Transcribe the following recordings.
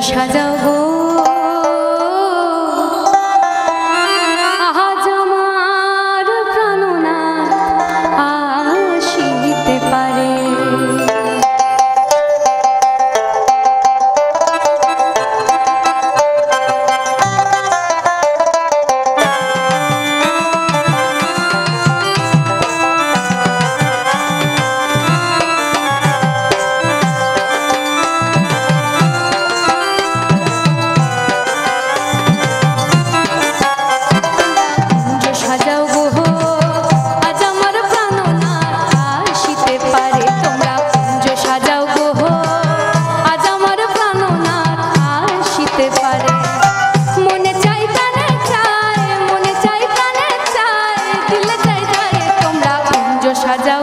সাজাও গো সাজাও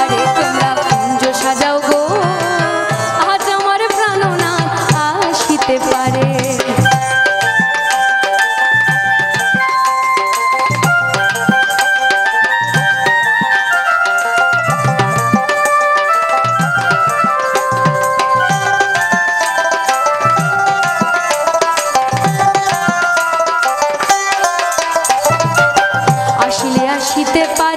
ter parado.